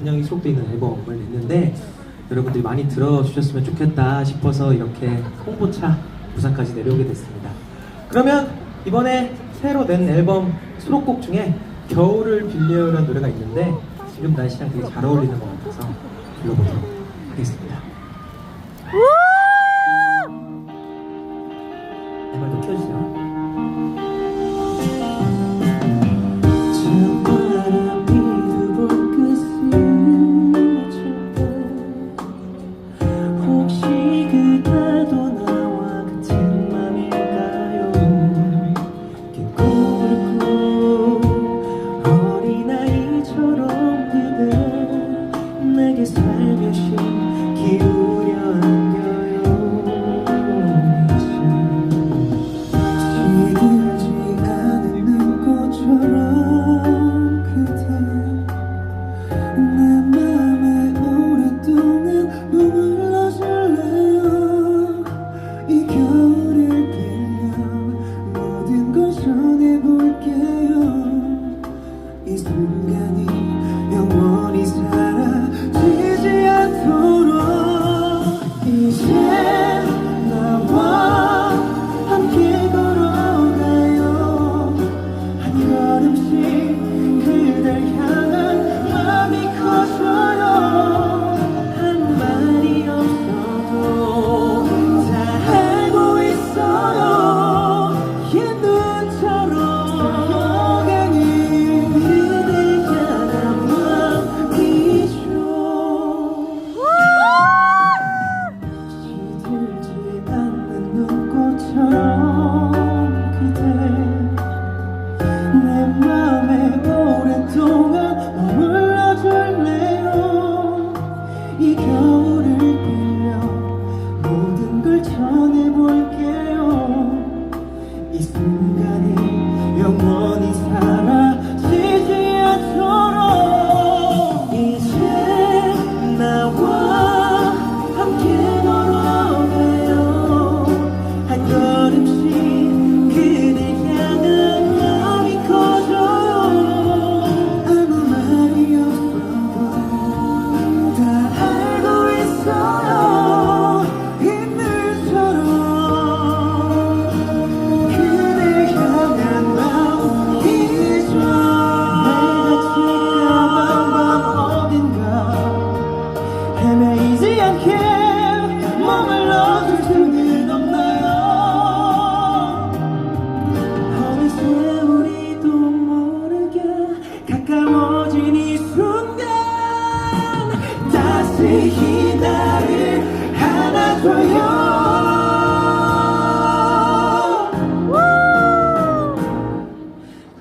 감정이 수록되어 있는 앨범을 냈는데 여러분들이 많이 들어주셨으면 좋겠다 싶어서 이렇게 홍보차 부산까지 내려오게 됐습니다. 그러면 이번에 새로 낸 앨범 수록곡 중에 겨울을 빌려요라는 노래가 있는데 지금 날씨랑 되게 잘 어울리는 것 같아서 불러보도록 하겠습니다. 제발 네, 좀 켜주세요. 순간이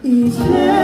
一切。